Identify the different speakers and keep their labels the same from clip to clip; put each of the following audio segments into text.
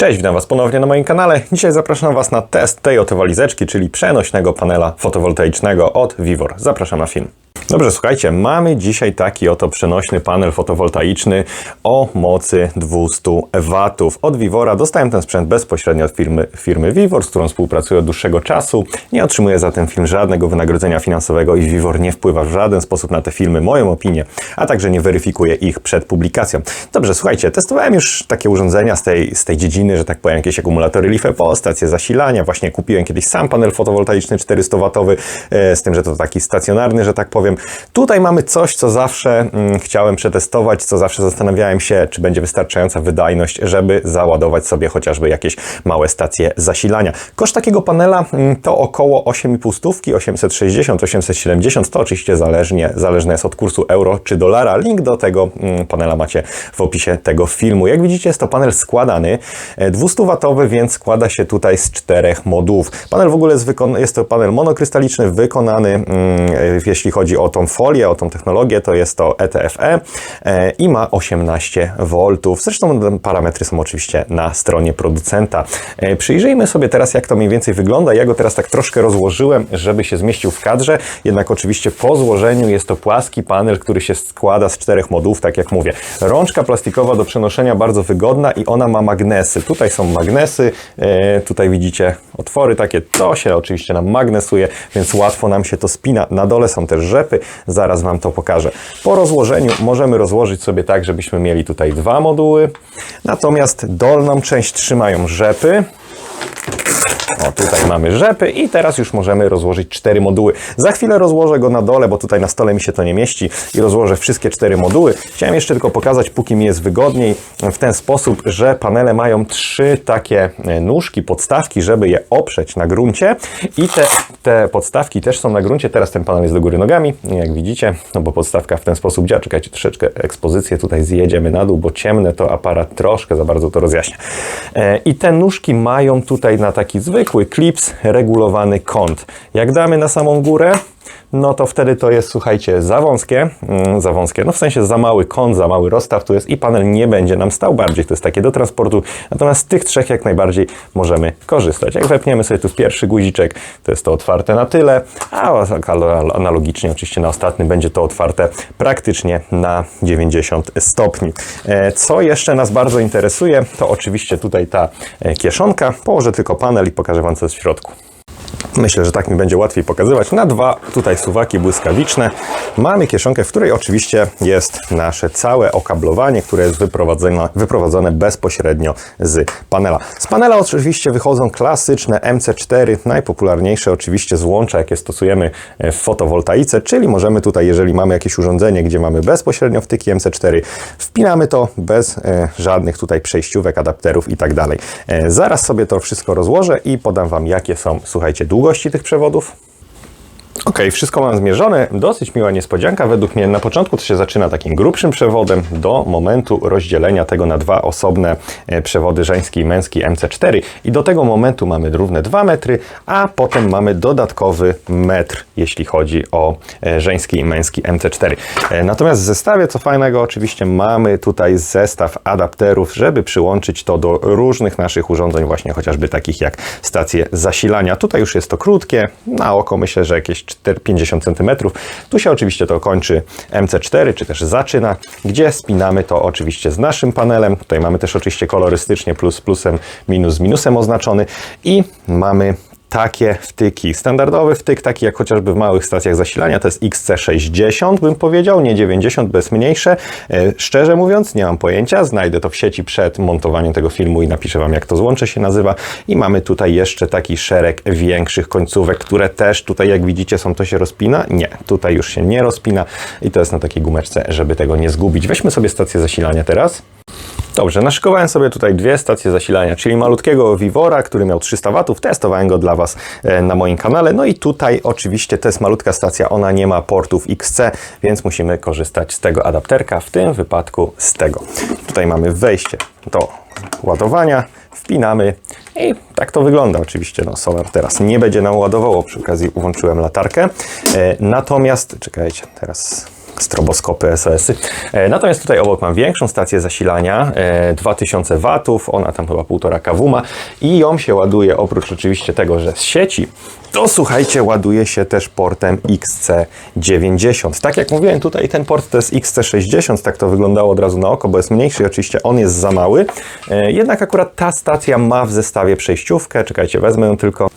Speaker 1: Cześć, witam Was ponownie na moim kanale. Dzisiaj zapraszam Was na test tej oto walizeczki, czyli przenośnego panela fotowoltaicznego od Vivor. Zapraszam na film. Dobrze, słuchajcie, mamy dzisiaj taki oto przenośny panel fotowoltaiczny o mocy 200 W. Od Vivora dostałem ten sprzęt bezpośrednio od firmy, firmy Vivor, z którą współpracuję od dłuższego czasu. Nie otrzymuję za ten film żadnego wynagrodzenia finansowego i Vivor nie wpływa w żaden sposób na te filmy, moją opinię, a także nie weryfikuje ich przed publikacją. Dobrze, słuchajcie, testowałem już takie urządzenia z tej, z tej dziedziny, że tak powiem, jakieś akumulatory LiFePO, stacje zasilania. Właśnie kupiłem kiedyś sam panel fotowoltaiczny 400W, e, z tym, że to taki stacjonarny, że tak powiem. Tutaj mamy coś, co zawsze mm, chciałem przetestować, co zawsze zastanawiałem się, czy będzie wystarczająca wydajność, żeby załadować sobie chociażby jakieś małe stacje zasilania. Koszt takiego panela mm, to około 8,5 stówki, 860, 870, to oczywiście zależnie, zależne jest od kursu euro czy dolara. Link do tego mm, panela macie w opisie tego filmu. Jak widzicie, jest to panel składany, 200W, więc składa się tutaj z czterech modułów. Panel w ogóle jest, jest to panel monokrystaliczny, wykonany, mm, jeśli chodzi o tą folię, o tą technologię, to jest to ETFE e, i ma 18 V. Zresztą parametry są oczywiście na stronie producenta. E, Przyjrzyjmy sobie teraz, jak to mniej więcej wygląda. Ja go teraz tak troszkę rozłożyłem, żeby się zmieścił w kadrze, jednak oczywiście po złożeniu jest to płaski panel, który się składa z czterech modułów, tak jak mówię. Rączka plastikowa do przenoszenia bardzo wygodna i ona ma magnesy. Tutaj są magnesy, e, tutaj widzicie otwory takie, to się oczywiście nam magnesuje, więc łatwo nam się to spina. Na dole są też rzepy, zaraz Wam to pokażę. Po rozłożeniu możemy rozłożyć sobie tak, żebyśmy mieli tutaj dwa moduły, natomiast dolną część trzymają rzepy, o, tutaj mamy rzepy i teraz już możemy rozłożyć cztery moduły. Za chwilę rozłożę go na dole, bo tutaj na stole mi się to nie mieści i rozłożę wszystkie cztery moduły. Chciałem jeszcze tylko pokazać, póki mi jest wygodniej, w ten sposób, że panele mają trzy takie e, nóżki, podstawki, żeby je oprzeć na gruncie i te, te podstawki też są na gruncie. Teraz ten panel jest do góry nogami, jak widzicie, no bo podstawka w ten sposób działa. Czekajcie, troszeczkę ekspozycję tutaj zjedziemy na dół, bo ciemne to aparat troszkę za bardzo to rozjaśnia. E, I te nóżki mają tutaj na taki zwykły klips regulowany kąt. Jak damy na samą górę, no to wtedy to jest, słuchajcie, za wąskie, mm, za wąskie, no w sensie za mały kąt, za mały rozstaw tu jest i panel nie będzie nam stał bardziej, to jest takie do transportu, natomiast z tych trzech jak najbardziej możemy korzystać. Jak wepniemy sobie tu pierwszy guziczek, to jest to otwarte na tyle, a analogicznie oczywiście na ostatnim będzie to otwarte praktycznie na 90 stopni. E, Co jeszcze nas bardzo interesuje, to oczywiście tutaj ta e, kieszonka, położę tylko panel i pokażę Wam co jest w środku. Myślę, że tak mi będzie łatwiej pokazywać. Na dwa tutaj suwaki błyskawiczne. Mamy kieszonkę, w której oczywiście jest nasze całe okablowanie, które jest wyprowadzone, wyprowadzone bezpośrednio z panela. Z panela oczywiście wychodzą klasyczne MC4, najpopularniejsze oczywiście złącza, jakie stosujemy w fotowoltaice, czyli możemy tutaj, jeżeli mamy jakieś urządzenie, gdzie mamy bezpośrednio wtyki MC4, wpinamy to bez e, żadnych tutaj przejściówek, adapterów i tak dalej. E, zaraz sobie to wszystko rozłożę i podam Wam, jakie są, słuchajcie, długości tych przewodów. Ok, wszystko mam zmierzone. Dosyć miła niespodzianka. Według mnie na początku to się zaczyna takim grubszym przewodem do momentu rozdzielenia tego na dwa osobne e, przewody żeński i męski MC4 i do tego momentu mamy równe 2 metry, a potem mamy dodatkowy metr, jeśli chodzi o e, żeński i męski MC4. E, Natomiast w zestawie, co fajnego, oczywiście mamy tutaj zestaw adapterów, żeby przyłączyć to do różnych naszych urządzeń, właśnie chociażby takich jak stacje zasilania. Tutaj już jest to krótkie, na oko myślę, że jakieś 4, 50 cm. Tu się oczywiście to kończy MC4, czy też zaczyna, gdzie spinamy to oczywiście z naszym panelem. Tutaj mamy też oczywiście kolorystycznie plus plusem, minus minusem oznaczony i mamy takie wtyki. Standardowy wtyk, taki jak chociażby w małych stacjach zasilania, to jest XC60, bym powiedział, nie 90, bez mniejsze. E, Szczerze mówiąc, nie mam pojęcia. Znajdę to w sieci przed montowaniem tego filmu i napiszę Wam, jak to złącze się nazywa. I mamy tutaj jeszcze taki szereg większych końcówek, które też tutaj, jak widzicie, są to się rozpina. Nie, tutaj już się nie rozpina i to jest na takiej gumeczce, żeby tego nie zgubić. Weźmy sobie stację zasilania teraz. Dobrze, naszykowałem sobie tutaj dwie stacje zasilania, czyli malutkiego Vivora, który miał 300 W, testowałem go dla Was e, na moim kanale. No i tutaj oczywiście to jest malutka stacja, ona nie ma portów XC, więc musimy korzystać z tego adapterka, w tym wypadku z tego. Tutaj mamy wejście do ładowania, wpinamy i tak to wygląda. Oczywiście no, solar teraz nie będzie nam ładowało, przy okazji włączyłem latarkę. E, natomiast, czekajcie, teraz stroboskopy SOS-y. E, Natomiast tutaj obok mam większą stację zasilania, e, 2000 watów, ona tam chyba 1,5 kW ma i ją się ładuje oprócz oczywiście tego, że z sieci, to słuchajcie, ładuje się też portem XC90. Tak jak mówiłem, tutaj ten port to jest XC60, tak to wyglądało od razu na oko, bo jest mniejszy oczywiście on jest za mały. E, Jednak akurat ta stacja ma w zestawie przejściówkę, czekajcie, wezmę ją tylko.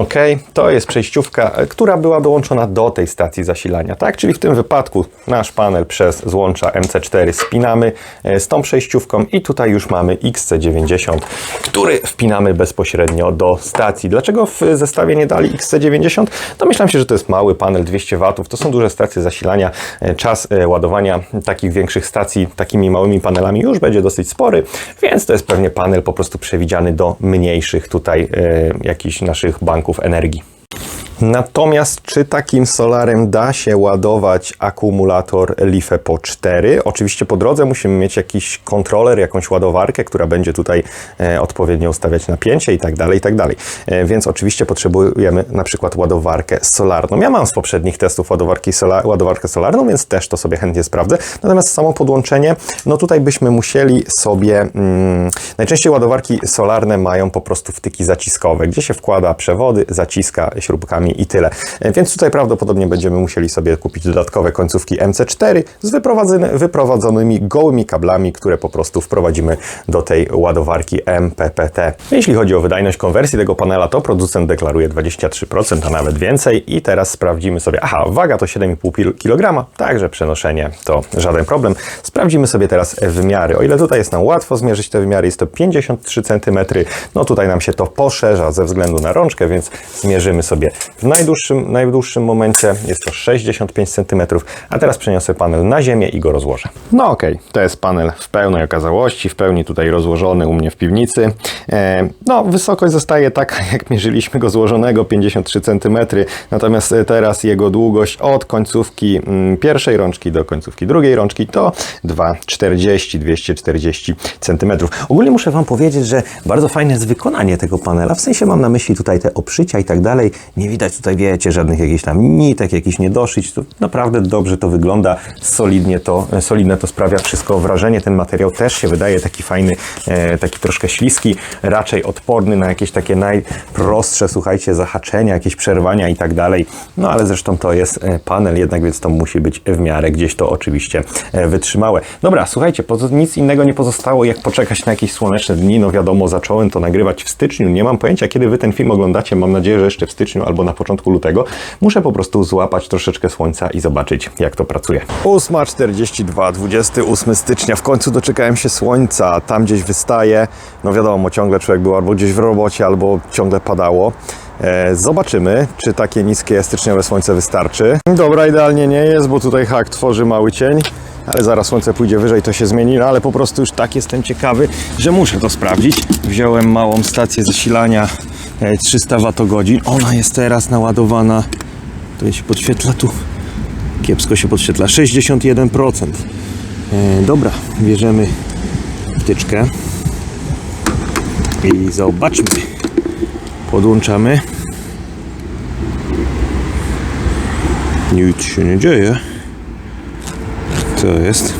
Speaker 1: Ok, to jest przejściówka, e, która była dołączona do tej stacji zasilania, tak? Czyli w tym wypadku nasz panel przez złącza MC4 spinamy e, z tą przejściówką i tutaj już mamy XC90, który wpinamy bezpośrednio do stacji. Dlaczego w zestawie nie dali XC90? Domyślam się, że to jest mały panel 200 W, to są duże stacje zasilania. E, Czas ładowania takich większych stacji takimi małymi panelami już będzie dosyć spory, więc to jest pewnie panel po prostu przewidziany do mniejszych tutaj e, jakichś naszych banków energii. Natomiast czy takim solarem da się ładować akumulator LiFePO 4? Oczywiście po drodze musimy mieć jakiś kontroler, jakąś ładowarkę, która będzie tutaj e, odpowiednio ustawiać napięcie i tak dalej, i tak dalej. E, więc oczywiście potrzebujemy na przykład ładowarkę solarną. Ja mam z poprzednich testów ładowarki sola, ładowarkę solarną, więc też to sobie chętnie sprawdzę. Natomiast samo podłączenie, no tutaj byśmy musieli sobie... Mm, najczęściej ładowarki solarne mają po prostu wtyki zaciskowe, gdzie się wkłada przewody, zaciska śrubkami i tyle. E, Więc tutaj prawdopodobnie będziemy musieli sobie kupić dodatkowe końcówki MC4 z wyprowadzony- wyprowadzonymi gołymi kablami, które po prostu wprowadzimy do tej ładowarki MPPT. Jeśli chodzi o wydajność konwersji tego panela, to producent deklaruje 23%, a nawet więcej. I teraz sprawdzimy sobie, aha, waga to 7,5 kg, także przenoszenie to żaden problem. Sprawdzimy sobie teraz wymiary. O ile tutaj jest nam łatwo zmierzyć te wymiary, jest to 53 cm, no tutaj nam się to poszerza ze względu na rączkę, więc zmierzymy sobie w najdłuższym, najdłuższym momencie, jest to 65 cm, a teraz przeniosę panel na ziemię i go rozłożę. No okej, to jest panel w pełnej okazałości, w pełni tutaj rozłożony u mnie w piwnicy. E, no, wysokość zostaje taka, jak mierzyliśmy go złożonego, 53 cm, natomiast e, teraz jego długość od końcówki mm, pierwszej rączki do końcówki drugiej rączki to 2,40-240 cm. Ogólnie muszę Wam powiedzieć, że bardzo fajne jest wykonanie tego panela, w sensie mam na myśli tutaj te oprzycia i tak dalej. Nie widać tutaj, wiecie, żadnych jakichś tam nitek, jakichś niedoszyć. To naprawdę dobrze to wygląda, solidnie to, solidne to sprawia wszystko wrażenie. Ten materiał też się wydaje taki fajny, e, taki troszkę śliski, raczej odporny na jakieś takie najprostsze, słuchajcie, zahaczenia, jakieś przerwania i tak dalej. No ale zresztą to jest e, panel jednak, więc to musi być w miarę gdzieś to oczywiście e, wytrzymałe. Dobra, słuchajcie, nic innego nie pozostało, jak poczekać na jakieś słoneczne dni. No wiadomo, zacząłem to nagrywać w styczniu. Nie mam pojęcia, kiedy wy ten film oglądacie. Mam nadzieję, że jeszcze w styczniu albo na początku lutego. Muszę po prostu złapać troszeczkę słońca i zobaczyć, jak to pracuje. 8.42, 28 stycznia. W końcu doczekałem się słońca. Tam gdzieś wystaje. No wiadomo, ciągle człowiek był albo gdzieś w robocie, albo ciągle padało. E, Zobaczymy, czy takie niskie styczniowe słońce wystarczy. Dobra, idealnie nie jest, bo tutaj hak tworzy mały cień, ale zaraz słońce pójdzie wyżej, to się zmieni, no ale po prostu już tak jestem ciekawy, że muszę to sprawdzić. Wziąłem małą stację zasilania 300 Wh. Ona jest teraz naładowana. To się podświetla tu. Kiepsko się podświetla. 61%. E, dobra, bierzemy wtyczkę i zobaczmy. Podłączamy. Nic się nie dzieje. Co jest?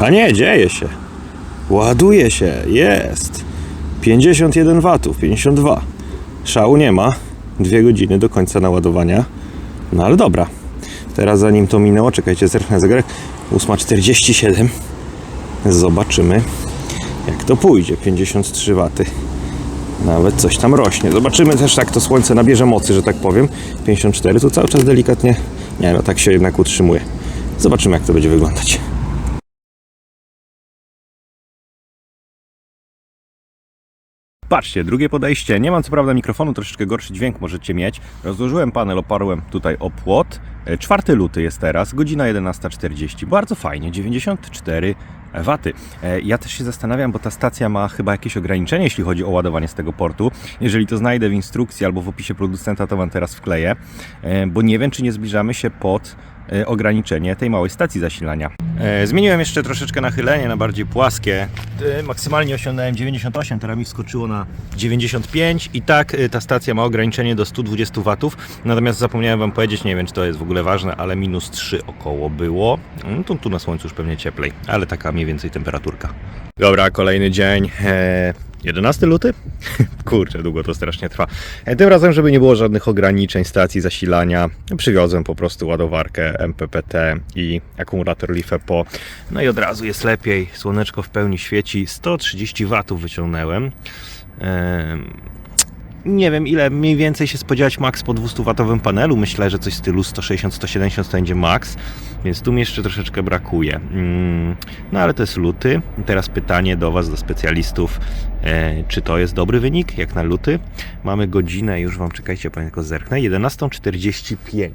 Speaker 1: A nie, dzieje się. Ładuje się. Jest. 51 watów, 52. Szału nie ma. Dwie godziny do końca naładowania. No ale dobra. Teraz zanim to minęło, czekajcie, zerknę zegarek. 8.47. Zobaczymy jak to pójdzie. 53 waty. Nawet coś tam rośnie. Zobaczymy też, jak to słońce nabierze mocy, że tak powiem. 54 tu cały czas delikatnie. Nie no, tak się jednak utrzymuje. Zobaczymy, jak to będzie wyglądać. Patrzcie, drugie podejście. Nie mam co prawda mikrofonu, troszeczkę gorszy dźwięk możecie mieć. Rozłożyłem panel, oparłem tutaj o płot. E, 4 luty jest teraz, godzina 11.40. Bardzo fajnie, 94 waty. E, Ja też się zastanawiam, bo ta stacja ma chyba jakieś ograniczenie, jeśli chodzi o ładowanie z tego portu. Jeżeli to znajdę w instrukcji albo w opisie producenta, to Wam teraz wkleję, e, bo nie wiem, czy nie zbliżamy się pod e, ograniczenie tej małej stacji zasilania. E, Zmieniłem jeszcze troszeczkę nachylenie na bardziej płaskie. E, Maksymalnie osiągnąłem 98, teraz mi wskoczyło na 95 i tak e, ta stacja ma ograniczenie do 120 W. Natomiast zapomniałem Wam powiedzieć, nie wiem czy to jest w ogóle ważne, ale minus 3 około było. No to tu na słońcu już pewnie cieplej, ale taka mniej więcej temperaturka. Dobra, kolejny dzień. E, 11 luty? Kurczę, długo to strasznie trwa. E, Tym razem, żeby nie było żadnych ograniczeń stacji zasilania, przywiozłem po prostu ładowarkę MPPT i akumulator LiFePO. No i od razu jest lepiej. Słoneczko w pełni świeci. 130 W wyciągnąłem. Em, nie wiem, ile mniej więcej się spodziewać max po 200-watowym panelu. Myślę, że coś w stylu 160-170 to będzie max, więc tu mi jeszcze troszeczkę brakuje. Mm, No ale to jest luty. Teraz pytanie do Was, do specjalistów, e, czy to jest dobry wynik, jak na luty? Mamy godzinę, już Wam czekajcie, panie tylko zerknę, 11.45.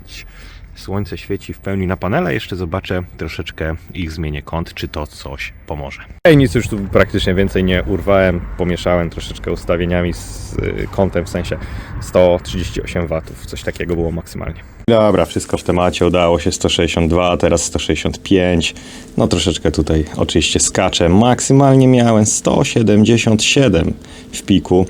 Speaker 1: Słońce świeci w pełni na panele, jeszcze zobaczę troszeczkę ich zmienię kąt, czy to coś pomoże. Ej, nic już tu praktycznie więcej nie urwałem, pomieszałem troszeczkę ustawieniami z y, kątem, w sensie 138 W, coś takiego było maksymalnie. Dobra, wszystko w temacie, udało się 162, teraz 165, no troszeczkę tutaj oczywiście skaczę, maksymalnie miałem 177 w piku,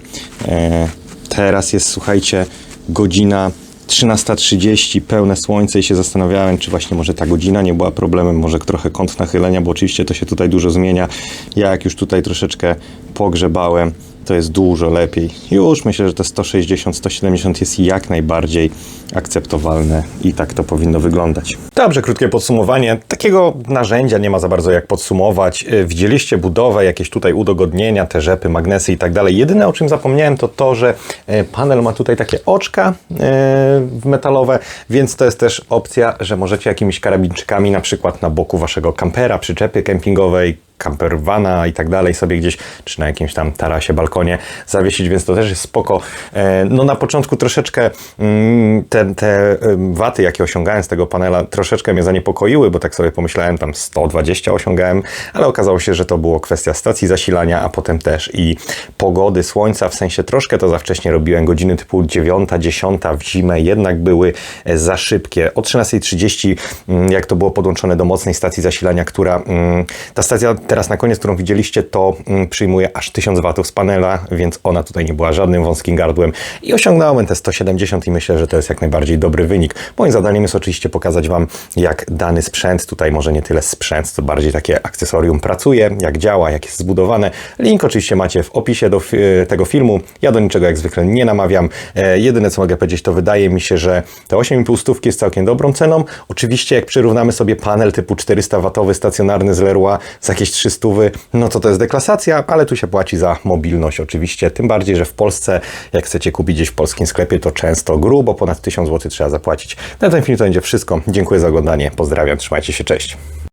Speaker 1: e, teraz jest słuchajcie godzina 13.30, pełne słońce i się zastanawiałem, czy właśnie może ta godzina nie była problemem, może trochę kąt nachylenia, bo oczywiście to się tutaj dużo zmienia. Ja jak już tutaj troszeczkę pogrzebałem, to jest dużo lepiej. Już myślę, że te 160, 170 jest jak najbardziej akceptowalne i tak to powinno wyglądać. Dobrze, krótkie podsumowanie. Takiego narzędzia nie ma za bardzo jak podsumować. Y, Widzieliście budowę, jakieś tutaj udogodnienia, te rzepy, magnesy i tak dalej. Jedyne o czym zapomniałem to to, że y, panel ma tutaj takie oczka y, metalowe, więc to jest też opcja, że możecie jakimiś karabinczykami na przykład na boku waszego kampera, przyczepy kempingowej, campervana i tak dalej sobie gdzieś, czy na jakimś tam tarasie, balkonie zawiesić, więc to też jest spoko. E, No na początku troszeczkę mm, te, te waty, jakie osiągałem z tego panela, troszeczkę mnie zaniepokoiły, bo tak sobie pomyślałem, tam 120 osiągałem, ale okazało się, że to było kwestia stacji zasilania, a potem też i pogody, słońca, w sensie troszkę to za wcześnie robiłem, godziny typu 9, 10 w zimę jednak były e, za szybkie. O 13.30, mm, jak to było podłączone do mocnej stacji zasilania, która, mm, ta stacja teraz na koniec, którą widzieliście, to mm, przyjmuje aż 1000 watów z panela, więc ona tutaj nie była żadnym wąskim gardłem i osiągnąłem te 170 i myślę, że to jest jak najbardziej dobry wynik. Moim zadaniem jest oczywiście pokazać Wam, jak dany sprzęt, tutaj może nie tyle sprzęt, co bardziej takie akcesorium pracuje, jak działa, jak jest zbudowane. Link oczywiście macie w opisie do fi- tego filmu. Ja do niczego jak zwykle nie namawiam. E, jedyne co mogę powiedzieć, to wydaje mi się, że te 8,5 stówki jest całkiem dobrą ceną. Oczywiście jak przyrównamy sobie panel typu 400W stacjonarny z Leroy za jakieś 300, no to to jest deklasacja, ale tu się płaci za mobilność oczywiście. Tym bardziej, że w Polsce, jak chcecie kupić gdzieś w polskim sklepie, to często grubo ponad 1000 zł trzeba zapłacić. Na ten film to będzie wszystko. Dziękuję za oglądanie. Pozdrawiam, trzymajcie się, cześć.